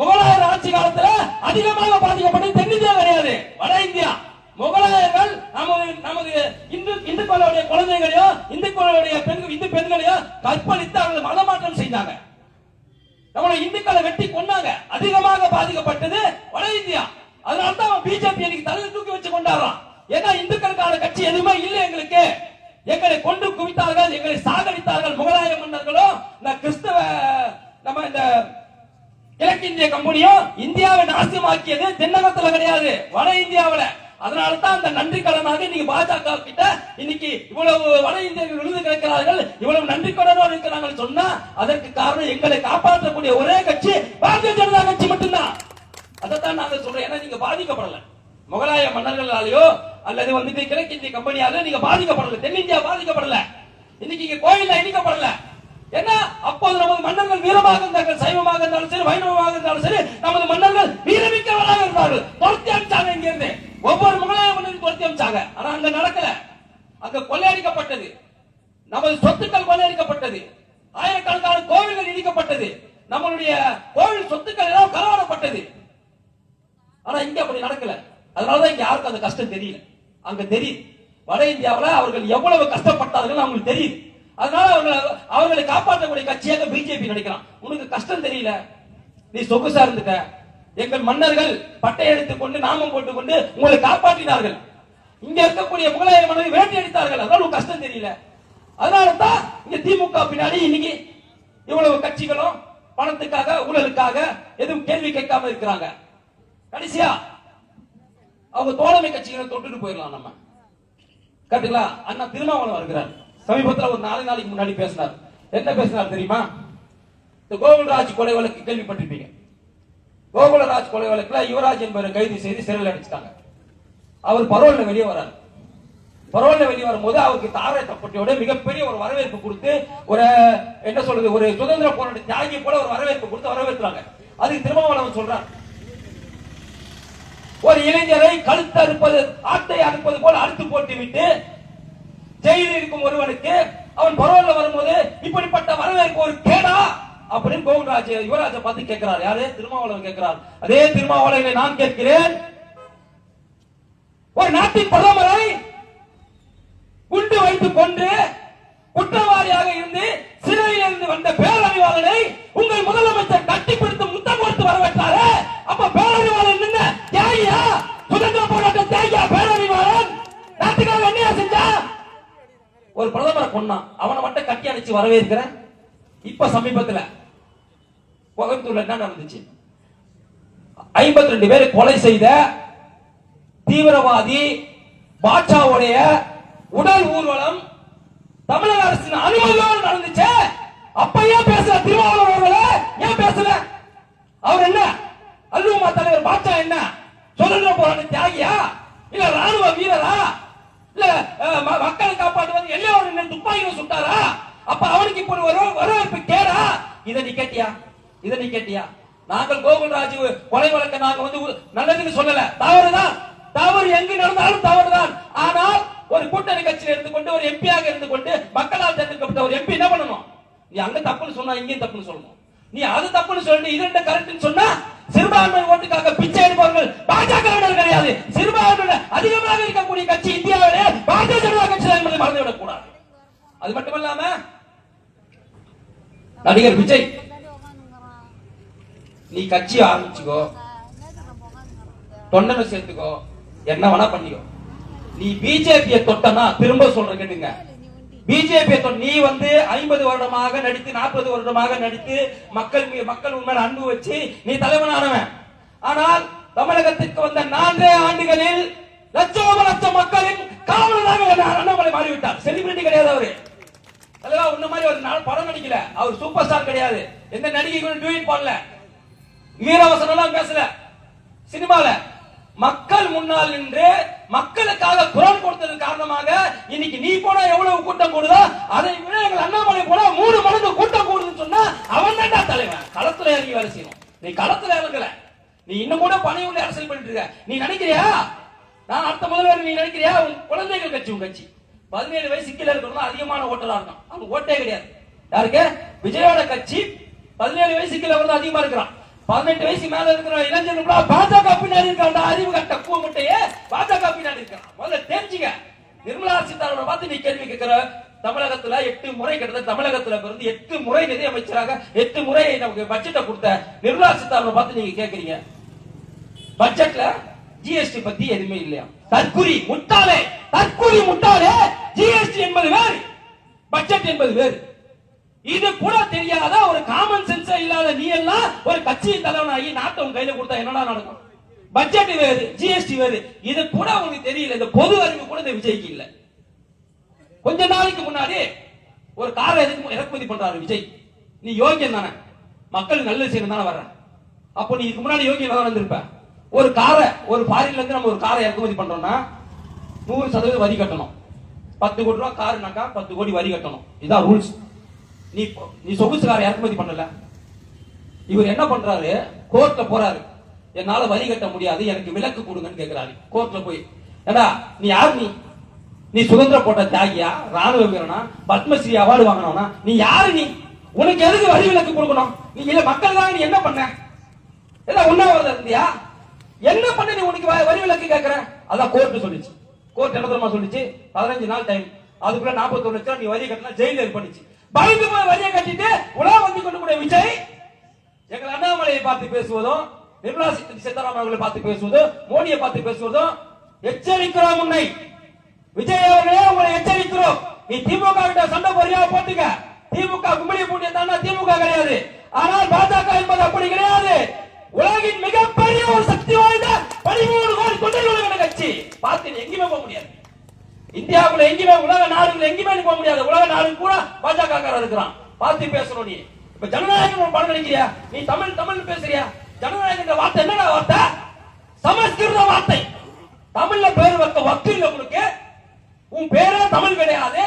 முகலாயர் ஆட்சி காலத்துல அதிகமாக பாதிக்கப்பட்டது தென்னிந்தியா கிடையாது. வட இந்தியா. முகலாயர்கள் நமது நமது இந்து இந்துக்களுடைய குழந்தைகளையோ இந்துக்களுடைய பெண்கள் இந்து பெண்களையோ கற்பழித்து அவர்கள் மதமாற்றம் செய்தாங்க. நம்மள இந்துக்களை வெட்டி கொண்டாங்க அதிகமாக பாதிக்கப்பட்டது வட இந்தியா. அதனால தான் அவன் பிஜேபி இன்னைக்கு தலையில் தூக்கி வச்சு கொண்டாடுறான். ஏன்னா இந்துக்களுக்கான கட்சி எதுவுமே இல்லை எங்களுக்கு. எங்களை கொண்டு குவித்தார்கள் எங்களை சாகடித்தார்கள் முகலாய மன்னர்களும் இந்த கிறிஸ்தவ நம்ம இந்த கிழக்கிந்திய கம்பெனியும் இந்தியாவை நாசமாக்கியது தென்னகத்துல கிடையாது. வட இந்தியாவில. அதனால தான் அந்த நன்றி கடனாக இன்னைக்கு பாஜக கிட்ட இன்னைக்கு இவ்வளவு வட இந்தியர்கள் விழுந்து கிடக்கிறார்கள். இவ்வளவு நன்றி கடனோடு இருக்கிறாங்க சொன்னா அதற்கு காரணம் எங்களை காப்பாற்றக்கூடிய ஒரே கட்சி பாரதிய ஜனதா கட்சி மட்டும்தான். அதைத்தான் நாங்க சொல்றோம். ஏன்னா நீங்க பாதிக்கப்படல. முகலாய மன்னர்களாலேயோ அல்லது வந்துட்டு கிழக்கிந்திய கம்பெனியாலோ நீங்க பாதிக்கப்படல. தென்னிந்தியா பாதிக்கப்படல. இன்னைக்கு இங்க கோயில்ல இணைக்கப்படல. ஏன்னா அப்போது நமது மன்னர்கள் வீரமாக இருந்தார்கள் சைவமாக இருந்தாலும் சரி வைணவமாக இருந்தாலும் சரி நமது மன்னர்கள் வீரமிக்கவராக இருந்தார்கள். துரத்தி அமிச்சாங்க இங்கிருந்து ஒவ்வொரு முகலாய மன்னரும் துரத்தி அமிச்சாங்க ஆனா அங்க நடக்கல. அங்க கொள்ளையடிக்கப்பட்டது. நமது சொத்துக்கள் கொள்ளையடிக்கப்பட்டது. ஆயிரக்கணக்கான கோவில்கள் இடிக்கப்பட்டது. நம்மளுடைய கோவில் சொத்துக்கள் எல்லாம் களவாடப்பட்டது ஆனா இங்க அப்படி நடக்கல. அதனாலதான் இங்க யாருக்கும் அந்த கஷ்டம் தெரியல. அங்க தெரியுது. வட இந்தியாவில் அவர்கள் எவ்வளவு கஷ்டப்பட்டார்கள் அவங்களுக்கு தெரியுது. அதனால அவங்களை அவர்களை காப்பாற்றக்கூடிய கட்சியாக பிஜேபி நினைக்கிறான் உனக்கு கஷ்டம் தெரியல? நீ சொகுசா இருந்துட்ட. எங்கள் மன்னர்கள் பட்டை எடுத்துக் கொண்டு நாமம் போட்டுக்கொண்டு உங்களை காப்பாற்றினார்கள். இங்க இருக்கக்கூடிய முகலாய மன்னர்கள் வேட்டையடித்தார்கள் அதனால உனக்கு கஷ்டம் தெரியல. அதனால தான் இங்க திமுக பின்னாடி இன்னைக்கு இவ்வளவு கட்சிகளும் பணத்துக்காக ஊழலுக்காக எதுவும் கேள்வி கேட்காம இருக்கிறாங்க. கடைசியா அவங்க தோழமை கட்சிகளை தொட்டுட்டு போயிடலாம் நம்ம. கரெக்டுங்களா அண்ணா திருமாவளம் வருகிறார். சமீபத்தில் ஒரு நாலு நாளைக்கு முன்னாடி பேசினார். என்ன பேசினார் தெரியுமா? இந்த கோகுல்ராஜ் கொலை வழக்கு கேள்விப்பட்டிருப்பீங்க. கோகுலராஜ் கொலை வழக்குல யுவராஜ் என்பவரை கைது செய்து சிறையில் அடைச்சிட்டாங்க. அவர் பரோல்ல வெளியே வராரு. பரோல்ல வெளியே வரும்போது அவருக்கு தாரை தப்பட்டியோட மிகப்பெரிய ஒரு வரவேற்பு கொடுத்து ஒரு என்ன சொல்றது ஒரு சுதந்திர போராட்ட தியாகி போல ஒரு வரவேற்பு கொடுத்து வரவேற்றாங்க. அதுக்கு திருமாவளவன் சொல்றான் ஒரு இளைஞரை கழுத்து அறுப்பது ஆட்டை அறுப்பது போல அறுத்து போட்டு விட்டு ஜெயிலில் இருக்கும் ஒருவனுக்கு அவன் பரோல்ல வரும்போது இப்படிப்பட்ட வரவேற்பு ஒரு கேடா அப்படின்னு கோகுல்ராஜ் யுவராஜ பார்த்து கேட்கிறார். யாரு? திருமாவளவன் கேட்கிறார். அதே திருமாவளவனை நான் கேட்கிறேன். ஒரு நாட்டின் பிரதமரை குண்டு வைத்து கொண்டு குற்றவாளியாக இருந்து சிறையில் இருந்து வந்த பேரறிவாளனை உங்கள் முதலமைச்சர் கட்டிப்பிடித்து முத்தம் கொடுத்து வரவேற்றாரு அப்ப பேரறிவாளன் என்ன தியாகியா சுதந்திர போராட்ட தியாகியா பேரறிவாளன் நாட்டுக்காக என்னையா செஞ்சா ஒரு பிரதமரை கொன்னான் அவனை மட்டும் வரவேற்கிறேன். இப்ப சமீபத்துல கோயம்புத்தூர்ல என்ன நடந்துச்சு? ஐம்பத்தி ரெண்டு பேரை கொலை செய்த தீவிரவாதி பாட்சாவுடைய உடல் ஊர்வலம் தமிழக அரசின் அனுமதியோடு நடந்துச்சு. அப்ப ஏன் பேசல? திருமாவளவன் அவர்களே ஏன் பேசல? அவர் என்ன? அல்லுமா தலைவர் பாட்சா என்ன? சுதந்திர போராட்ட தியாகியா? இல்ல ராணுவ வீரரா? இல்ல ம- மக்களை காப்பாற்றுவது எல்லையோடு நின்று சுட்டாரா? அப்ப அவனுக்கு இப்ப ஒரு வரவேற்பு கேடா? இதை நீ கேட்டியா? இதை நீ கேட்டியா? நாங்கள் கோகுல்ராஜ் கொலை வழக்க நாங்க வந்து நல்லதுன்னு சொல்லல. தவறுதான். தவறு எங்கு நடந்தாலும் தவறுதான். ஆனால் ஒரு கூட்டணி கட்சியில் இருந்து கொண்டு ஒரு எம்பியாக இருந்து கொண்டு மக்களால் தேர்ந்தெடுக்கப்பட்ட ஒரு எம்பி என்ன பண்ணணும்? நீ அங்க தப்புன்னு சொன்னா இங்கேயும் தப்புன்னு சொல்லணும். நீ அது தப்புன்னு சொல்லிட்டு இது ரெண்டு கரெக்ட்னு சொன்னா சிறுபான்மை ஓட்டுக்காக பிச்சை எடுப்பவர்கள் பாஜக கிடையாது. சிறுபான்மை அதிகமாக இருக்கக்கூடிய கட்சி இந்தியாவிலே பாரதிய ஜனதா கட்சி தான் என்பதை மறந்துவிடக் கூடாது. அது மட்டுமல்லாம நடிகர் விஜய் நீ கட்சி ஆரம்பிச்சுக்கோ தொண்டனை சேர்த்துக்கோ என்ன வேணா பண்ணிக்கோ. நீ பிஜேபியை தொட்டனா திரும்ப சொல்ற கேட்டுங்க. பிஜேபி நீ வந்து ஐம்பது வருடமாக நடித்து நாற்பது வருடமாக நடித்து மக்கள் மீ- மக்கள் உண்மையில அன்பு வச்சு நீ தலைவனானவன். ஆனால் தமிழகத்திற்கு வந்த நான்கே ஆண்டுகளில் லட்சம் லட்சம் மக்களின் காவலராக அண்ணாமலை மாறிவிட்டார். செலிபிரிட்டி கிடையாது அவரு. அல்லவா உன்ன மாதிரி ஒரு நாள் படம் நடிக்கல. அவர் சூப்பர் ஸ்டார் கிடையாது. எந்த நடிகைகளும் டூயிட் பண்ணல. வீரவசனம் எல்லாம் பேசல. சினிமால. மக்கள் முன்னால் நின்று மக்களுக்காக குரல் கொடுத்தது காரணமாக இன்னைக்கு நீ போனா எவ்வளவு கூட்டம் கூடுதோ அதை விட எங்கள் அண்ணாமலை போனா மூணு மடங்கு கூட்டம் கூடுதுன்னு சொன்னா அவன் தான்டா தலைவன். களத்துல இறங்கி வேலை செய்யணும். நீ களத்துல இறங்கல. நீ இன்னும் கூட பணி உள்ள அரசியல் பண்ணிட்டு இருக்க. நீ நினைக்கிறியா? நான் அடுத்த முதல்வர் நீ நினைக்கிறியா? உன் குழந்தைகள் கட்சி உன் கட்சி. பதினேழு வயசு கீழே இருக்கிறவங்க அதிகமான ஓட்டலா இருக்கான். அவனுக்கு ஓட்டே கிடையாது. யாருக்கு? விஜயோட கட்சி பதினேழு வயசு கீழே வந்து அதிகமா இருக்கிறான். பதினெட்டு வயசு மேல இருக்கிற இளைஞர்கள் பாஜக பின்னாடி இருக்காண்டா அறிவு கட்ட கூமுட்டையே பாஜக பின்னாடி இருக்கான். முதல்ல தெரிஞ்சுங்க. நிர்மலா சீதாராமனை பார்த்து நீ கேள்வி கேட்கிற தமிழகத்துல எட்டு முறை கிட்டத்தட்ட தமிழகத்துல பிறந்து எட்டு முறை நிதி அமைச்சராக எட்டு முறை நமக்கு பட்ஜெட்டை கொடுத்த நிர்மலா சீதாராமனை பார்த்து நீங்க கேக்குறீங்க பட்ஜெட்ல ஜிஎஸ்டி பத்தி எதுவுமே இல்லையா? தற்குறி முட்டாளே தற்குறி முட்டாளே ஜிஎஸ்டி என்பது வேறு பட்ஜெட் என்பது வேறு. இது கூட தெரியாத ஒரு காமன் சென்ஸ் இல்லாத நீ எல்லாம் ஒரு கட்சியின் தலைவனாகி நாட்டை உன் கையில கொடுத்தா என்னடா நடக்கும்? பட்ஜெட் வேறு ஜிஎஸ்டி வேறு. இது கூட உங்களுக்கு தெரியல இந்த பொது அறிவு கூட இந்த விஜய்க்கு இல்ல. கொஞ்ச நாளைக்கு முன்னாடி ஒரு காரை எதுக்கு இறக்குமதி பண்றாரு விஜய். நீ யோகியம் தானே. மக்கள் நல்லது செய்யணும் தானே வர்ற அப்போ நீ இதுக்கு முன்னாடி யோகியம் தானே வந்திருப்பேன் ஒரு காரை ஒரு ஃபாரின்ல இருந்து நம்ம ஒரு காரை இறக்குமதி பண்றோம்னா நூறு சதவீதம் வரி கட்டணும். பத்து கோடி ரூபா காருனாக்கா பத்து கோடி வரி கட்டணும். இதான் ரூல்ஸ் நீ நீ சொகுசு காரை இறக்குமதி பண்ணல. இவர் என்ன பண்றாரு? கோர்ட்ல போறாரு. என்னால வரி கட்ட முடியாது எனக்கு விலக்கு கொடுங்கன்னு கேட்கிறாரு கோர்ட்ல போய் ஏடா நீ யார் நீ? நீ சுதந்திர போட்ட தியாகியா? ராணுவ வீரனா? பத்மஸ்ரீ அவார்டு வாங்கினவனா நீ யாரு நீ? உனக்கு எதுக்கு வரி விலக்கு கொடுக்கணும்? நீ இல்ல தான் நீ என்ன பண்ண? ஏதா உண்ணாவிரதம் இருந்தியா? என்ன பண்ண நீ உனக்கு வ- வரி விலக்கு கேட்கற அதான் கோர்ட் சொல்லிச்சு. கோர்ட் என்ன தெரியுமா சொல்லிச்சு? பதினஞ்சு நாள் டைம் அதுக்குள்ள நாற்பத்தொரு லட்சம் நீ வரி கட்டினா ஜெயில பண்ணிச்சு. பயந்து போய் வரியை கட்டிட்டு உலக வந்து கொண்டு கூட விஜய் எங்கள் அண்ணாமலையை பார்த்து பேசுவதும் நிர்மலா சீ- சீதாராமன் அவர்களை பார்த்து பேசுவதும் மோடியை பார்த்து பேசுவதும் எச்சரிக்கிறோம் உன்னை. விஜய் அவர்களே உங்களை எச்சரிக்கிறோம். நீ திமுக கிட்ட சண்டை பொறியா போட்டுக்க. திமுக கும்பலி பூண்டிய திமுக கிடையாது. ஆனால் பாஜக என்பது அப்படி கிடையாது. உலகின் மிகப்பெரிய ஒரு சக்தி வாய்ந்த பதிமூணு கோடி தொண்டர்களுடைய கட்சி. பார்த்து நீ எங்கேயுமே போக முடியாது. இந்தியாவுல எங்கேயுமே உலக நாடுகள் எங்கேயுமே போக முடியாது. உலக நாடு கூட பாஜக இருக்கிறான். பார்த்து பேசணும் நீ. இப்ப ஜனநாயகம் படம் நினைக்கிறியா நீ தமிழ் தமிழ் பேசுறியா? ஜனநாயகம் வார்த்தை என்னடா வார்த்தை? சமஸ்கிருத வார்த்தை. தமிழ்ல பேர் வைக்க வக்கு இல்லை உங்களுக்கு உன் பேரே தமிழ் கிடையாது.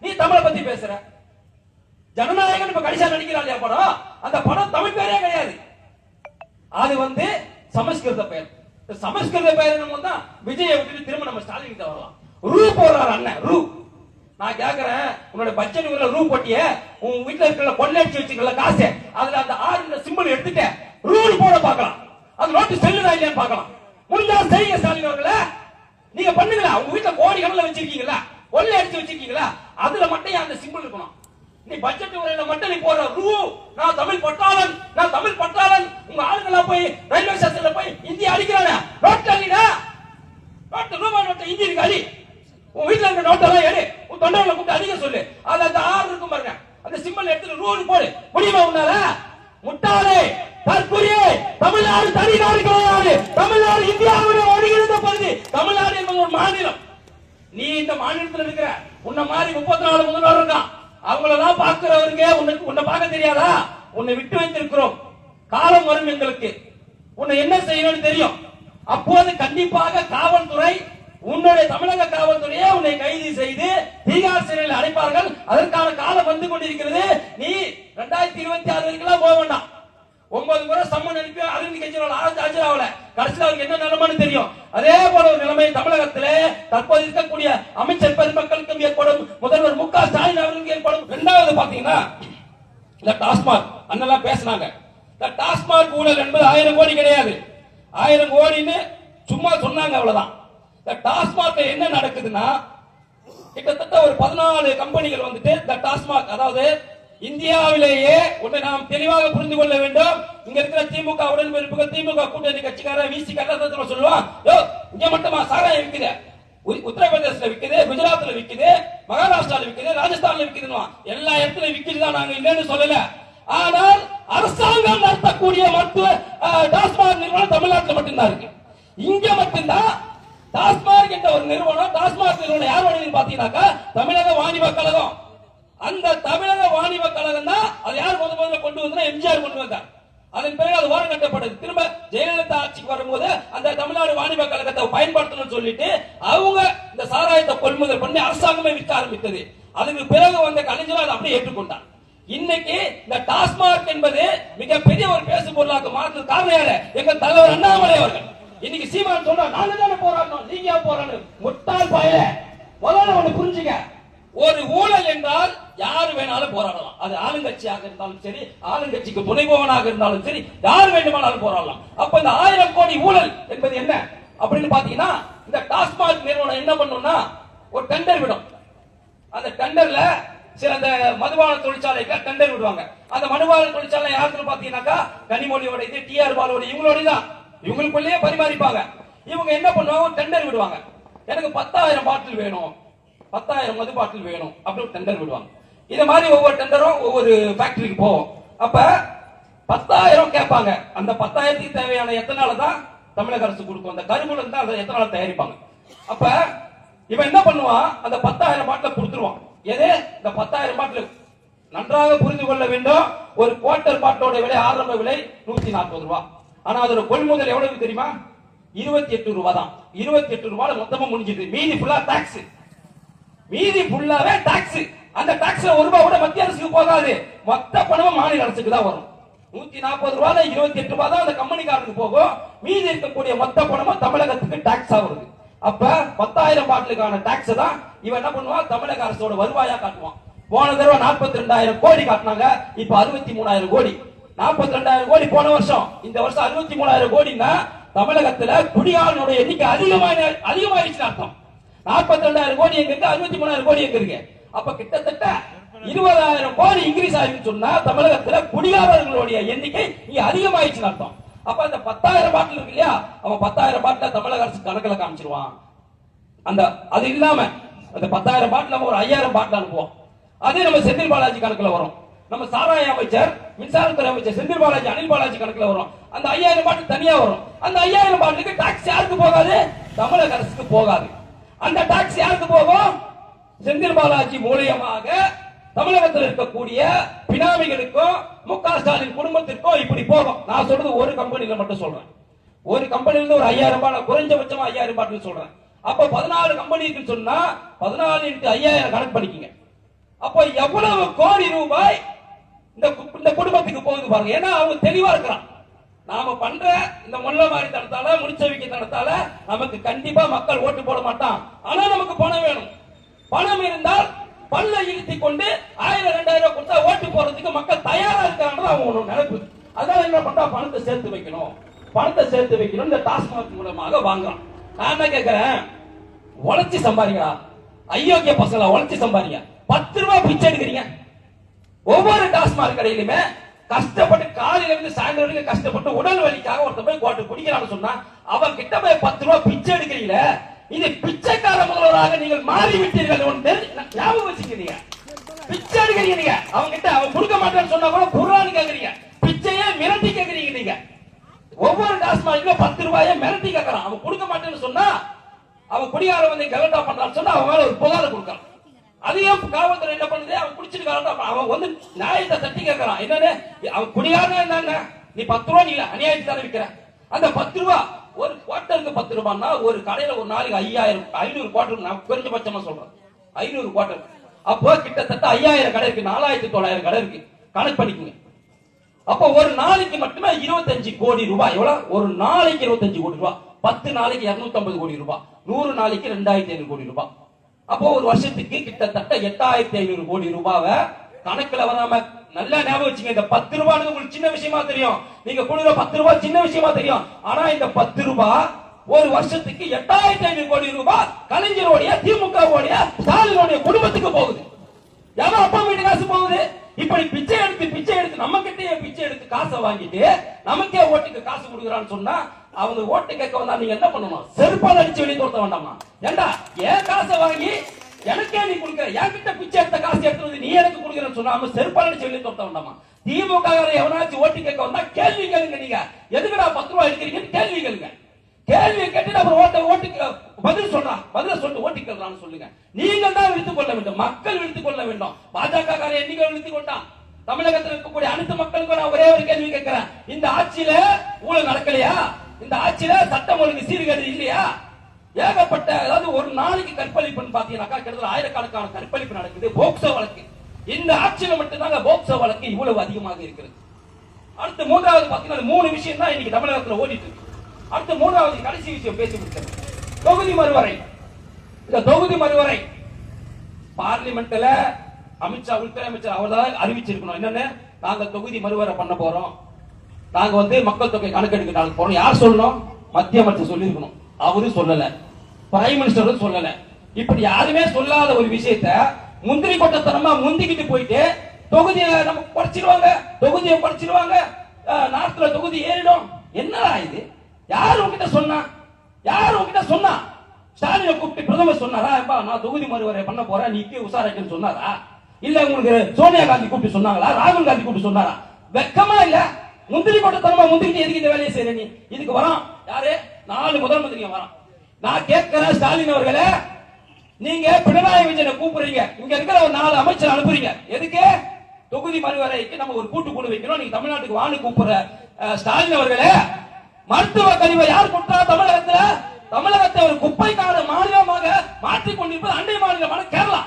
நீ தமிழை பத்தி பேசுற. ஜனநாயகன் இப்ப கடைசியா நடிக்கிறான் படம்? அந்த படம் தமிழ் பேரே கிடையாது. அது வந்து சமஸ்கிருத பெயர். சமஸ்கிருத பெயர் என்னமோ தான் விஜயை விட்டுட்டு திரும்ப நம்ம ஸ்டாலின் கிட்ட வரலாம். ரூ போடுறாரு அண்ணன் ரூ. நான் கேக்குறேன் உன்னோட பட்ஜெட் ரூ போட்டிய உன் வீட்டுல இருக்கிற கொள்ளடிச்சு வச்சுக்கல காசு. அதுல அந்த ஆறு சிம்பிள் எடுத்துட்டு ரூல் போட பார்க்கலாம். அது நோட்டு செல்லுதா இல்லையான்னு பார்க்கலாம். முடிஞ்சா செய்யுங்க ஸ்டாலின் அவர்கள. நீங்க பண்ணுங்களா? உங்க வீட்டுல கோடி கணக்குல வச்சிருக்கீங்களா? கொள்ளை அடிச்சு வச்சிருக்கீங்களா? அதுல மட்டும் அந்த சிம்பிள் இருக்கணும்? நீ பட்ஜெட் உரையில மட்டும் நீ போடுற. ரூ நான் தமிழ் பட்டாளன் நான் தமிழ் பட்டாளன். உங்க ஆளுங்களா போய் ரயில்வே ஸ்டேஷன்ல போய் இந்தி அடிக்கிறானே. நோட்டு அடிடா. நோட்டு ரூபாய் நோட்டு இந்தி இருக்கு அடி. உன் வீட்டுல இருக்க நோட்டெல்லாம் எடு. உன் தொண்டர்களை கூப்பிட்டு அடிக்க சொல்லு. அது அந்த ஆறு இருக்கும் பாருங்க. அந்த சிம்பல் எடுத்து ரூனு போடு. முடியுமா உன்னால? முட்டாளே தற்குறியே தமிழ்நாடு தனி நாடு கிடையாது. தமிழ்நாடு இந்தியாவுடைய ஒருங்கிணைந்த பகுதி. தமிழ்நாடு என்பது ஒரு மாநிலம். நீ இந்த மாநிலத்தில் இருக்கிற உன்ன மாதிரி முப்பத்தி நாலு முதல்வர் இருக்கான். அவங்களெல்லாம் பார்க்கிறவருங்க உனக்கு உன்னை பார்க்க தெரியாதா? உன்னை விட்டு வைத்திருக்கிறோம். காலம் வரும் எங்களுக்கு. உன்னை என்ன செய்யணும்னு தெரியும். அப்போது கண்டிப்பாக காவல்துறை உன்னுடைய தமிழக காவல்துறையே உன்னை கைது செய்து பீகார் சிறையில் அடைப்பார்கள். அதற்கான காலம் வந்து கொண்டிருக்கிறது. நீ ரெண்டாயிரத்தி இருபத்தி ஆறு வரைக்கும் போக வேண்டாம். ஒன்பது முறை சம்மன் அனுப்பி அரவிந்த் கெஜ்ரிவால் ஆஜ் ஆஜராகல கடைசியில் அவருக்கு என்ன நிலைமைன்னு தெரியும். அதே போல ஒரு நிலைமை தமிழகத்திலே தற்போது இருக்கக்கூடிய அமைச்சர் பெருமக்களுக்கும் ஏற்படும். முதல்வர் மு க ஸ்டாலின் அவர்களுக்கு ஏற்படும். இரண்டாவது பாத்தீங்கன்னா இந்த டாஸ்மாக் அண்ணெல்லாம் பேசினாங்க. இந்த டாஸ்மாக் ஊழல் என்பது ஆயிரம் கோடி கிடையாது. ஆயிரம் கோடின்னு சும்மா சொன்னாங்க அவ்வளவுதான். இந்த டாஸ்மாக்ல என்ன நடக்குதுன்னா கிட்டத்தட்ட ஒரு பதினாலு கம்பெனிகள் வந்துட்டு இந்த டாஸ்மாக் அதாவது இந்தியாவிலேயே ஒன்றை நாம் தெளிவாக புரிந்து கொள்ள வேண்டும். இங்க இருக்கிற திமுக உடன்பிறப்புகள் திமுக கூட்டணி கட்சிக்கார விசி கட்டத்துல சொல்லுவான் இங்க மட்டுமா சாராயம் விக்குது? உ- உத்தரப்பிரதேசல விக்குது குஜராத்ல விற்குது மகாராஷ்டிரால விற்குது ராஜஸ்தான்ல விக்குதுன்னு எல்லா இடத்துலயும் விக்குதுதான் நாங்க இல்லைன்னு சொல்லல. ஆனால் அரசாங்கம் நடத்தக்கூடிய மருத்துவ டாஸ்மாக் நிறுவனம் தமிழ்நாட்டில் மட்டும்தான் இருக்கு. இங்க மட்டும்தான் டாஸ்மாக் என்ற ஒரு நிறுவனம் டாஸ்மாக் நிறுவனம் யார் வழியில் பாத்தீங்கன்னாக்கா தமிழக வாணிப கழகம். அந்த தமிழக வாணிப கழகம் தான் அது யார் முத முதல்ல கொண்டு வந்தா எம்ஜிஆர் கொண்டு வந்தார். அதன் பிறகு அது ஓரம் கட்டப்பட்டது. திரும்ப ஜெயலலிதா ஆட்சிக்கு வரும்போது அந்த தமிழ்நாடு வாணிப கழகத்தை பயன்படுத்தணும்னு சொல்லிட்டு அவங்க இந்த சாராயத்தை கொள்முதல் பண்ணி அரசாங்கமே விற்க ஆரம்பித்தது. அதுக்கு பிறகு வந்த கலைஞர் அதை அப்படியே ஏற்றுக்கொண்டார். இன்னைக்கு இந்த டாஸ்மாக் என்பது மிகப்பெரிய ஒரு பேசு பொருளாக மாற்றது காரணம் யாரு? எங்க தலைவர் அண்ணாமலை அவர்கள். இன்னைக்கு சீமான் சொன்னா நாங்க தானே போராடணும் நீங்க ஏன் போராடணும் முட்டாள் பாயல. முதல்ல ஒண்ணு புரிஞ்சுங்க. ஒரு ஊழல் என்றால் யார் வேணாலும் போராடலாம். அது ஆளுங்கட்சியாக இருந்தாலும் சரி ஆளுங்கட்சிக்கு துணைபவனாக இருந்தாலும் சரி யார் வேண்டுமானாலும் போராடலாம். அப்ப இந்த ஆயிரம் கோடி ஊழல் என்பது என்ன? அப்படின்னு பாத்தீங்கன்னா இந்த டாஸ்மாக் நிறுவனம் என்ன பண்ணும்னா ஒரு டெண்டர் விடும். அந்த டெண்டர்ல சில அந்த மதுபான தொழிற்சாலைக்கு டெண்டர் விடுவாங்க. அந்த மதுபான தொழிற்சாலை யாருன்னு பாத்தீங்கன்னாக்கா கனிமொழியோட இது டிஆர் பாலோட இவங்களோட தான் இவங்களுக்குள்ளேயே பரிமாறிப்பாங்க. இவங்க என்ன பண்ணுவாங்க? டெண்டர் விடுவாங்க. எனக்கு பத்தாயிரம் பாட்டில் வேணும். பத்தாயிரம் மது பாட்டில் வேணும் அப்படின்னு டெண்டர் விடுவாங்க. இது மாதிரி ஒவ்வொரு டெண்டரும் ஒவ்வொரு ஃபேக்டரிக்கு போகும் அப்ப பத்தாயிரம் கேட்பாங்க. அந்த பத்தாயிரத்துக்கு தேவையான எத்தனால தான் தமிழக அரசு கொடுக்கும்? அந்த கரும்புல தான் அதை எத்தனால தயாரிப்பாங்க? அப்ப இவன் என்ன பண்ணுவான்? அந்த பத்தாயிரம் பாட்டில் கொடுத்துருவான். எது? இந்த பத்தாயிரம் பாட்டில். நன்றாக புரிந்து கொள்ள வேண்டும். ஒரு குவார்டர் பாட்டோட விலை ஆரம்ப விலை நூத்தி நாற்பது ரூபா. ஆனா அதோட கொள்முதல் எவ்வளவு தெரியுமா? இருபத்தி எட்டு ரூபாய் தான் இருபத்தி எட்டு ரூபாய் மொத்தமா முடிஞ்சது. மீதி ஃபுல்லா டாக்ஸ் மீதி ஃபுல்லாவே டாக்ஸ் அந்த டாக்ஸ்ல ஒரு ரூபாய் கூட மத்திய அரசுக்கு போகாது. மொத்த பணமும் மாநில அரசுக்கு தான் வரும். நூத்தி நாற்பது ரூபாய் இருபத்தி எட்டு ரூபாய் தான் அந்த கம்பெனிக்காரனுக்கு போகும். மீதி இருக்கக்கூடிய மொத்த பணமும் தமிழகத்துக்கு டாக்ஸ் ஆகுது அப்ப பத்தாயிரம் பாட்டிலுக்கான டாக்ஸ் தான் இவன் என்ன பண்ணுவான்? தமிழக அரசோட வருவாயா காட்டுவான். போன தடவை நாற்பத்தி ரெண்டாயிரம் கோடி காட்டினாங்க. இப்ப அறுபத்தி மூணாயிரம் கோடி. நாற்பத்தி ரெண்டாயிரம் கோடி போன வருஷம். இந்த வருஷம் அறுபத்தி மூணாயிரம் கோடின்னா தமிழகத்துல குடியாளனுடைய எண்ணிக்கை அதிகமான அதிகமாயிருச்சு அர்த்தம். நாற்பத்தி ரெண்டாயிரம் கோடி எங்க இருக்கு அறுபத்தி மூணாயிரம் கோடி எங்க இருக்கு அப்ப கிட்டத்தட்ட இருபதாயிரம் கோடி இன்க்ரீஸ் ஆயிருன்னு சொன்னா தமிழகத்துல குடியாரர்களுடைய எண்ணிக்கை இங்க அதிகமாயிடுச்சுன்னு அர்த்தம். அப்ப அந்த பத்தாயிரம் பாட்டில் இருக்கு இல்லையா? அவன் பத்தாயிரம் பாட்டில தமிழக அரசு கணக்கில் காமிச்சிருவான். அந்த அது இல்லாம அந்த பத்தாயிரம் பாட்டில் நம்ம ஒரு ஐயாயிரம் பாட்டில் அனுப்புவோம். அதே நம்ம செந்தில் பாலாஜி கணக்கில் வரும். நம்ம சாராய அமைச்சர் மின்சாரத்துறை அமைச்சர் செந்தில் பாலாஜி அனில் பாலாஜி கணக்குல வரும். அந்த ஐயாயிரம் பாட்டில் தனியா வரும். அந்த ஐயாயிரம் பாட்டிலுக்கு டாக்ஸ் யாருக்கு போகாது? தமிழக அரசுக்கு போகாது. அந்த டாக்ஸ் யாருக்கு போகும்? செந்தில் பாலாஜி மூலியமாக தமிழகத்தில் இருக்கக்கூடிய பினாமிகளுக்கும் மு க ஸ்டாலின் குடும்பத்திற்கும் இப்படி போகும். நான் சொல்றது ஒரு கம்பெனியில மட்டும் சொல்றேன். ஒரு கம்பெனில இருந்து ஒரு ஐயாயிரம் ரூபாய் நான் குறைஞ்சபட்சமா ஐயாயிரம் ரூபாய் சொல்றேன். அப்ப பதினாலு கம்பெனி சொன்னா பதினாலு இன்ட்டு ஐயாயிரம் கணக்கு பண்ணிக்கங்க. அப்போ எவ்வளவு கோடி ரூபாய் இந்த இந்த குடும்பத்துக்கு போகுது பாருங்க. ஏன்னா அவங்க தெளிவா இருக்கிறான் நாம பண்ற இந்த முள்ள மாதிரி தனத்தால முடிச்சவிக்க தனத்தால நமக்கு கண்டிப்பா மக்கள் ஓட்டு போட மாட்டான். ஆனா நமக்கு பணம் வேணும். பணம் இருந்தால் பல்ல இழுத்தி கொண்டு ஆயிரம் ரெண்டாயிரம் கொடுத்தா ஓட்டு போறதுக்கு மக்கள் தயாரா இருக்காங்க அவங்க நினைப்பு. அதனால என்ன பண்றா பணத்தை சேர்த்து வைக்கணும். பணத்தை சேர்த்து வைக்கணும். இந்த டாஸ்மாக் மூலமாக வாங்கலாம். நான் என்ன கேட்கிறேன் உழைச்சி சம்பாதிங்களா ஐயோக்கிய பசங்களா உழைச்சி சம்பாதிங்க. பத்து ரூபாய் பிச்சை எடுக்கிறீங்க. ஒவ்வொரு டாஸ்மாக் கடையிலுமே கஷ்டப்பட்டு காலையில இருந்து சாயந்தரம் வரைக்கும் கஷ்டப்பட்டு உடல் வலிக்காக ஒருத்தன் போய் கோட்டை குடிக்கிறான்னு சொன்னா அவன் கிட்ட போய் பத்து ரூபாய் பிச்சை எடுக்கிறீங்களே இது பிச்சைக்கார முதல்வராக நீங்கள் மாறி விட்டீர்கள் ஞாபகம் வச்சுக்கிறீங்க. பிச்சை எடுக்கிறீங்க. நீங்க அவங்க கிட்ட அவன் கொடுக்க மாட்டேன்னு சொன்னா கூட குர்ஆன் கேக்குறீங்க. பிச்சையே மிரட்டி கேக்குறீங்க நீங்க. ஒவ்வொரு டாஸ்மாக்ல பத்து ரூபாயை மிரட்டி கேட்கறான் அவன் கொடுக்க மாட்டேன்னு சொன்னா அவன் குடிகார வந்து கலண்டா பண்றான்னு சொன்னா அவன் மேல ஒரு புகார கொடுக்கறான். அதையும் காவல்துறை என்ன பண்ணுது? அவன் குடிச்சிட்டு அவன் வந்து நியாயத்தை தட்டி கேட்கறான் என்னன்னு அவன் குடிகாரன் என்னங்க? நீ பத்து ரூபா நீ அநியாயத்தை தானே விற்கிற. அந்த பத்து ரூபா ஒரு குவார்ட்டருக்கு பத்து ரூபான்னா ஒரு கடையில ஒரு நாளைக்கு ஐயாயிரம் ஐநூறு குவார்டர் நான் குறைஞ்சபட்சமா சொல்றேன். ஐநூறு குவார்டர் அப்போ கிட்டத்தட்ட ஐயாயிரம் கடை இருக்கு நாலாயிரத்தி தொள்ளாயிரம் கடை இருக்கு. கணக்கு பண்ணிக்கோங்க. அப்ப ஒரு நாளைக்கு மட்டுமே இருபத்தஞ்சு கோடி ரூபாய். எவ்வளவு ஒரு நாளைக்கு இருபத்தஞ்சு கோடி ரூபாய். பத்து நாளைக்கு 250 கோடி ரூபாய். நூறு நாளைக்கு ரெண்டாயிரத்தி ஐநூறு கோடி ரூபாய். அப்போ ஒரு வருஷத்துக்கு கிட்டத்தட்ட எட்டாயிரத்தி ஐநூறு கோடி ரூபாவை கணக்குல வராம நல்லா ஞாபகம் வச்சுங்க இந்த பத்து ரூபாய் உங்களுக்கு சின்ன விஷயமா தெரியும். நீங்க கொடுக்குற பத்து ரூபாய் சின்ன விஷயமா தெரியும். ஆனா இந்த பத்து ரூபாய் ஒரு வருஷத்துக்கு எட்டாயிரத்தி ஐநூறு கோடி ரூபாய் கலைஞருடைய திமுகவுடைய ஸ்டாலினுடைய குடும்பத்துக்கு போகுது. எவன் அப்பா வீட்டு காசு போகுது. இப்படி பிச்சை எடுத்து பிச்சை எடுத்து நம்ம கிட்டே பிச்சை எடுத்து காசை வாங்கிட்டு நமக்கே ஓட்டுக்கு காசு கொடுக்குறான்னு சொன்னா அவங்க ஓட்டு கேட்க வந்தா நீங்க என்ன பண்ணணும்? செருப்பால் அடிச்சு வெளியே தோர்த்த வேண்டாமா? ஏண்டா ஏன் காசை வாங்கி எனக்கே நீ கொடுக்குற? என்கிட்ட பிச்சை எடுத்த காசு எடுத்துருந்து நீ எனக்கு கொடுக்குறேன்னு சொன்னா செருப்பால் அடிச்சு வெளியே தோர்த்த வேண்டாமா? திமுக எவனாச்சும் ஓட்டு கேட்க வந்தா கேள்வி கேளுங்க நீங்க. எதுக்குடா பத்து ரூபாய் எடுக்கிறீங்கன்னு கேள்வி கேளுங்க. கேள்வி கேட்டு அப்புறம் ஓட்ட ஓட்டு பதில் சொல்றான் பதில சொல்லிட்டு ஓட்டிக்கலாம்னு சொல்லுங்க. நீங்கள் தான் விழுத்துக் கொள்ள வேண்டும். மக்கள் விழுத்துக் கொள்ள வேண்டும். பாஜக கார எண்ணிக்கை விழுத்துக் கொண்டான்? தமிழகத்தில் இருக்கக்கூடிய அனைத்து மக்களுக்கும் நான் ஒரே ஒரு கேள்வி கேட்கிறேன். இந்த ஆட்சியில ஊழல் நடக்கலையா? இந்த ஆட்சியில சட்டம் ஒழுங்கு சீர்கேடு இல்லையா? ஏகப்பட்ட அதாவது ஒரு நாளைக்கு கற்பழிப்புன்னு பாத்தீங்கன்னாக்கா கிட்டத்தட்ட ஆயிரக்கணக்கான கற்பழிப்பு நடக்குது போக்சோ வழக்கு. இந்த ஆட்சியில மட்டும்தாங்க போக்சோ வழக்கு இவ்வளவு அதிகமாக இருக்கிறது அடுத்து மூன்றாவது பாத்தீங்கன்னா மூணு விஷயம் தான் இன்னைக்கு தமிழகத்துல ஓடிட்டு இருக்கு. அடுத்து மூன்றாவது கடைசி விஷயம் பேசி முடிச்சது தொகுதி மறுவரை. இந்த தொகுதி மறுவரை பார்லிமெண்ட்ல அமித்ஷா உள்துறை அமைச்சர் அவர் தான் அறிவிச்சிருக்கணும். என்னன்னு? நாங்க தொகுதி மறுவரை பண்ண போறோம். நாங்க வந்து மக்கள் தொகை கணக்கெடுக்க நாங்க போறோம். யார் சொல்லணும்? மத்திய அமைச்சர் சொல்லியிருக்கணும். அவரும் சொல்லல. பிரைம் மினிஸ்டரும் சொல்லல. இப்படி யாருமே சொல்லாத ஒரு விஷயத்த முந்திரி கொட்டத்தனமா முந்திக்கிட்டு போயிட்டு தொகுதியை நம்ம படிச்சிருவாங்க தொகுதியை படிச்சிருவாங்க நாட்டுல தொகுதி ஏறிடும். என்னடா இது? யார் உங்ககிட்ட சொன்னா? யார் உங்ககிட்ட சொன்னா? ஸ்டாலினை கூப்பிட்டு பிரதமர் சொன்னாரா? எப்பா நான் தொகுதி மறுவரை பண்ண போறேன். நீ உசாரிக்கன்னு சொன்னாரா? இல்ல உங்களுக்கு சோனியா காந்தி கூப்பிட்டு சொன்னாங்களா? ராகுல் காந்தி கூப்பிட்டு சொன்னாரா? வெக்கமா இல்ல? முந்திரி கொட்டத்தனமா முந்திரிட்டு எதுக்கு இந்த வேலையை செய்யற நீ? இதுக்கு வரான். யாரு? நாலு முதல் மந்திரிங்க வரான். நான் கேட்கிறேன் ஸ்டாலின் அவர்களே நீங்க பினராயி விஜயனை கூப்பிடுறீங்க. இங்க இருக்கிற ஒரு நாலு அமைச்சர் அனுப்புறீங்க. எதுக்கு? தொகுதி மறுவரைக்கு நம்ம ஒரு கூட்டு குழு வைக்கணும் நீங்க தமிழ்நாட்டுக்கு வான்னு கூப்பிடுற ஸ்டாலின் அவர்களே மருத்துவ கழிவை யார் கொடுத்தா தமிழகத்துல? தமிழகத்தை ஒரு குப்பைக்கான மாநிலமாக மாற்றி கொண்டிருப்பது அண்டை மாநிலமான கேரளா.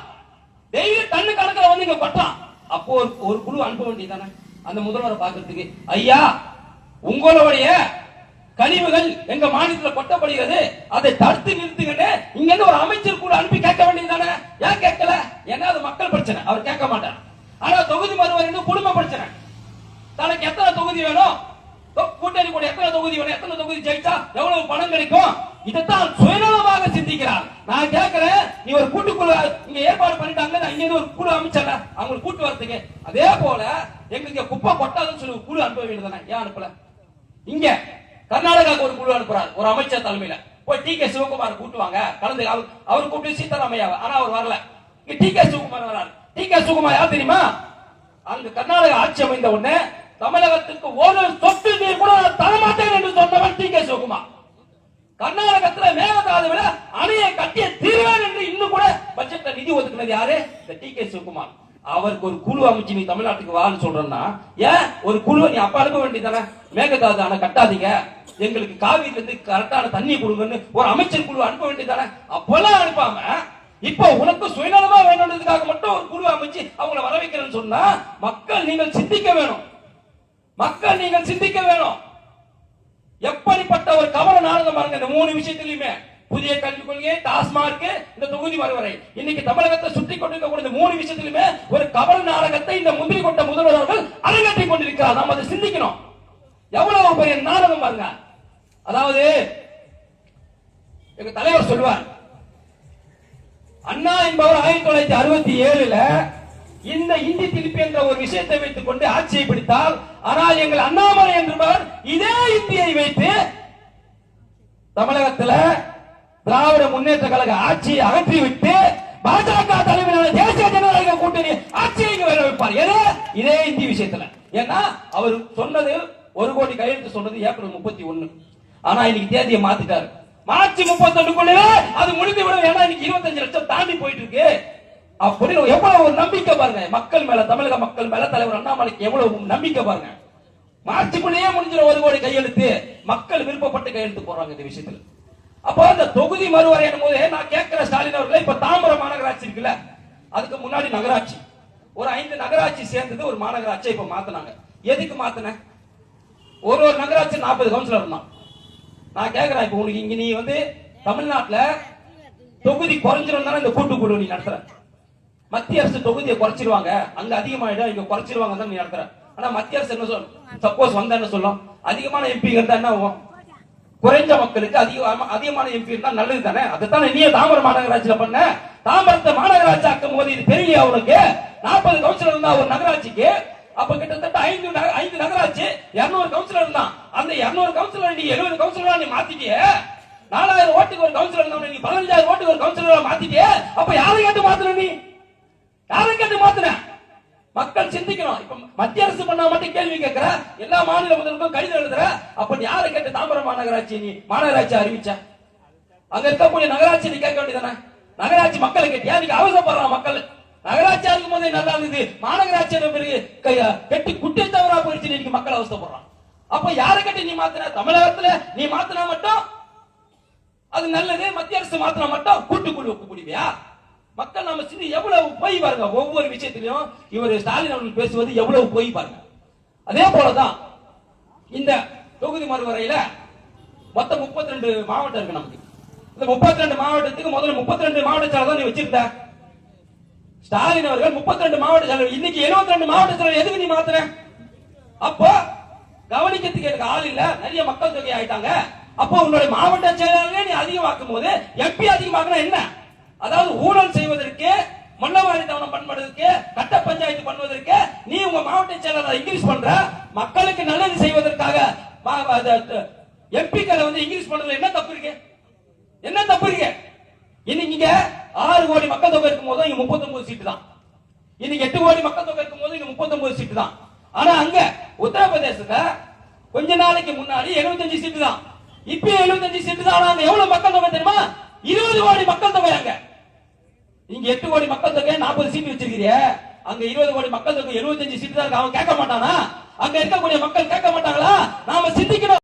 டெய்லி டன்னு கணக்கில் வந்து இங்க கொட்டான் அப்போ ஒரு ஒரு குழு அனுப்ப வேண்டியதானே அந்த முதல்வரை பாக்குறதுக்கு ஐயா உங்களுடைய கழிவுகள் எங்க மாநிலத்தில் கொட்டப்படுகிறது. அதை தடுத்து நிறுத்துங்கன்னு இங்க இருந்து ஒரு அமைச்சர் கூட அனுப்பி கேட்க வேண்டியதானே ஏன் கேட்கல? ஏன்னா அது மக்கள் பிரச்சனை. அவர் கேட்க மாட்டார். ஆனா தொகுதி மறுவர் குடும்ப பிரச்சனை. தனக்கு எத்தனை தொகுதி வேணும்? கூட்டணி கூட எத்தனை தொகுதி வேணும்? எத்தனை தொகுதி ஜெயிச்சா எவ்வளவு பணம் கிடைக்கும்? இதைத்தான் சுயநலமா சிந்திக்கிறார் நான் கேட்கிறேன் நீ ஒரு கூட்டுக்குழு இங்க ஏற்பாடு பண்ணிட்டாங்க நான் இங்க இருந்து ஒரு குழு அமைச்சல அவங்களுக்கு கூட்டு வரதுக்கு அதே போல எங்களுக்கு குப்பை கொட்டாதுன்னு சொல்லி குழு அனுப்ப வேண்டியதானே ஏன் அனுப்பல? இங்க கர்நாடகாவுக்கு ஒரு குழு அனுப்புறாரு ஒரு அமைச்சர் தலைமையில. போய் டி கே சிவகுமார் கூட்டுவாங்க. கலந்து அவர் அவர் கூப்பிட்டு சீதாராமையாவை ஆனா அவர் வரல. இங்க டி கே சிவகுமார் வர்றாரு டி கே சிவகுமார் யார் தெரியுமா? அங்க கர்நாடக ஆட்சி அமைந்த உடனே தமிழகத்துக்கு ஒரு சொட்டு நீர் கூட தரமாட்டேன் என்று சொன்னவன் டி கே சிவகுமார். கர்நாடகத்துல மேகதாதுவில அணையை கட்டிய தீர்வேன் என்று இன்னும் கூட பட்ஜெட்ல நிதி ஒதுக்குனது யாரு? இந்த டி கே சிவகுமார். அவருக்கு ஒரு குழு அமைச்சு நீ தமிழ்நாட்டுக்கு வான்னு சொல்றேன்னா ஏன் ஒரு குழு நீ அப்ப அனுப்ப வேண்டியதானே? மேகதாது அணை கட்டாதீங்க. எங்களுக்கு காவிரில இருந்து கரெக்டான தண்ணி கொடுங்கன்னு ஒரு அமைச்சர் குழு அனுப்ப வேண்டியதானே? அப்பெல்லாம் அனுப்பாம இப்போ உனக்கு சுயநலமா வேணுன்றதுக்காக மட்டும் ஒரு குழு அமைச்சு அவங்கள வர வைக்கிறேன்னு சொன்னா மக்கள் நீங்கள் சிந்திக்க வேணும். மக்கள் நீங்கள் சிந்திக்க வேணும். எப்படிப்பட்ட ஒரு கவலை நாடகம் பாருங்க இந்த மூணு விஷயத்திலுமே புதிய கல்விக் கொள்கை டாஸ்மார்க் இந்த தொகுதி மறுவரை இன்னைக்கு தமிழகத்தை சுற்றி கொண்டிருக்கக்கூடிய இந்த மூணு விஷயத்திலுமே ஒரு கவல நாடகத்தை இந்த முந்திரி கொண்ட முதல்வர்கள் அரங்கேற்றி கொண்டிருக்கிறார். நாம் அதை சிந்திக்கணும். எவ்வளவு பெரிய நாடகம் பாருங்க. அதாவது எங்க தலைவர் சொல்லுவார் அண்ணா என்பவர் ஆயிரத்தி தொள்ளாயிரத்தி அறுபத்தி ஏழுல இந்த இந்தி திருப்பி என்ற ஒரு விஷயத்தை வைத்துக் கொண்டு ஆட்சியை பிடித்தால் ஆனால் எங்கள் அண்ணாமலை என்பவர் இதே இந்தியை வைத்து தமிழகத்துல திராவிட முன்னேற்ற கழக ஆட்சியை அகற்றிவிட்டு பாஜக தலைமையிலான தேசிய ஜனநாயக கூட்டணி ஆட்சியை இங்க வைப்பார் எது? இதே இந்தி விஷயத்துல. ஏன்னா அவர் சொன்னது ஒரு கோடி கையெழுத்து சொன்னது ஏப்ரல் முப்பத்தி ஒண்ணு ஆனா இன்னைக்கு தேதியை மாத்திட்டாரு. மார்ச் முப்பத்தி ஒண்ணுக்குள்ளே அது முடிந்து விடும் ஏன்னா இன்னைக்கு இருபத்தஞ்சு லட்சம் தாண்டி போயிட்டு இருக்கு. அப்படின்னு எவ்வளவு ஒரு நம்பிக்கை பாருங்க. மக்கள் மேல தமிழக மக்கள் மேல தலைவர் அண்ணாமலைக்கு எவ்வளவு நம்பிக்கை பாருங்க. மார்ச்சுக்குள்ளேயே முடிஞ்சிடும் ஒரு கோடி கையெழுத்து. மக்கள் விருப்பப்பட்டு கையெழுத்து போடுறாங்க இந்த விஷயத்துல. அப்போ அந்த தொகுதி மறுவரை போது நான் கேட்கிற ஸ்டாலின் அவர்களே இப்ப தாம்பரம் மாநகராட்சி இருக்குல்ல? அதுக்கு முன்னாடி நகராட்சி. ஒரு ஐந்து நகராட்சி சேர்ந்தது ஒரு மாநகராட்சி இப்ப மாத்தினாங்க. எதுக்கு மாத்தின? ஒரு ஒரு நகராட்சி நாற்பது கவுன்சிலர் இருந்தான் நான் கேட்கிறேன் இப்ப உனக்கு இங்க நீ வந்து தமிழ்நாட்டுல தொகுதி குறைஞ்சிடும் தானே இந்த கூட்டுக்குழு நீ நடத்துற? மத்திய அரசு தொகுதியை குறைச்சிருவாங்க. அங்க அதிகமாயிடும் இங்க குறைச்சிருவாங்க தான் நீ நடத்துற. ஆனா மத்திய அரசு என்ன சொல்லும் சப்போஸ் வந்தா என்ன சொல்லும். அதிகமான எம்பி இருந்தா என்ன ஆகும்? குறைஞ்ச மக்களுக்கு அதிக அதிகமான எம்பி இருந்தா நல்லது தானே? அதுதானே நீ தாமரை மாநகராட்சியில பண்ண. தாமரத்தை மாநகராட்சி ஆக்கும் போது இது தெரியலையா உனக்கு. நாற்பது கவுன்சிலர் இருந்தா ஒரு நகராட்சிக்கு. அப்ப கிட்டத்தட்ட ஐந்து ஐந்து நகராட்சி இருநூறு கவுன்சிலர் இருந்தான் அந்த இருநூறு கவுன்சிலர் நீ எழுபது கவுன்சிலரா நீ மாத்திக்கிய. நாலாயிரம் ஓட்டுக்கு ஒரு கவுன்சிலர் நீ பதினஞ்சாயிரம் ஓட்டுக்கு ஒரு கவுன்சிலரா மாத்திக்கிய. அப்ப யாரை கேட்டு மாத்திர நீ? யாரை கேட்டு மாத்துறேன் மக்கள் சிந்திக்கணும். இப்ப மத்திய அரசு பண்ணா மட்டும் கேள்வி கேட்கிற? எல்லா மாநில முதல்வருக்கும் கடிதம் எழுதுற? அப்ப நீ யாரை கேட்டு தாம்பரம் மாநகராட்சி நீ மாநகராட்சி அறிவிச்ச? அங்க இருக்கக்கூடிய நகராட்சி நீ கேட்க வேண்டியதானே நகராட்சி மக்களை கேட்டியா? நீங்க அவசரப்படுறான் மக்கள். நகராட்சி இருக்கும் போதே நல்லா இருந்தது. மாநகராட்சி பிறகு கெட்டி குட்டி தவறா போயிடுச்சு இன்னைக்கு மக்கள் அவசரப்படுறான் அப்ப யாரை கட்டி நீ மாத்தின தமிழகத்துல நீ மாத்தினா மட்டும் அது நல்லது. மத்திய அரசு மாத்தினா மட்டும் கூட்டுக்குழு முடிவியா மக்கள் நம்ம சிந்தி எவ்வளவு போய் பாருங்க. ஒவ்வொரு விஷயத்திலையும் இவர் ஸ்டாலின் அவர்கள் பேசுவது எவ்வளவு போய் பாருங்க. அதே போலதான் இந்த தொகுதி மறுவரையில மொத்தம் 32 மாவட்டம் இருக்கு நமக்கு. இந்த 32 மாவட்டத்துக்கு முதல்ல 32 மாவட்ட சாலை தான் நீ வச்சிருந்த. ஸ்டாலின் அவர்கள் 32 மாவட்ட சாலை இன்னைக்கு 72 மாவட்ட சாலை எதுக்கு நீ மாத்துற அப்போ கவனிக்கிறதுக்கு எனக்கு ஆள் இல்ல. நிறைய மக்கள் தொகை ஆயிட்டாங்க. அப்போ உன்னுடைய மாவட்ட செயலாளரே நீ அதிகமாக்கும் போது எம்பி அதிகமாக்குனா என்ன? அதாவது ஊழல் செய்வதற்கு மன்னவாரி தவணம் பண்படுவதற்கு கட்ட பஞ்சாயத்து பண்ணுவதற்கு நீ உங்க மாவட்ட செயலாளரை இன்க்ரீஸ் பண்ற மக்களுக்கு நல்லது செய்வதற்காக எம்பிக்களை வந்து இன்க்ரீஸ் பண்றதுல என்ன தப்பு இருக்கு? என்ன தப்பு இருக்கு? இன்னைக்கு ஆறு கோடி மக்கள் தொகை இருக்கும் போது இங்க 39 சீட்டு தான். இன்னைக்கு எட்டு கோடி மக்கள் தொகை இருக்கும் போது இங்க 39 சீட்டு தான். ஆனா அங்க உத்தரப்பிரதேசத்துல கொஞ்ச நாளைக்கு முன்னாடி 75 சீட்டு தான். இப்ப 75 சீட்டு தான். ஆனா எவ்வளவு மக்கள் தொகை தெரியுமா? 20 கோடி மக்கள் தொகை அங்க. இங்க எட்டு கோடி மக்கள் தொகை 40 சீட்டு வச்சிருக்கிறிய. அங்க 20 கோடி மக்கள் தொகை 75 சீட்டு தான் இருக்கு? அவன் கேட்க மாட்டானா? அங்க இருக்கக்கூடிய மக்கள் கேட்க மாட்டாங்களா? நாம சிந்திக்கணும்.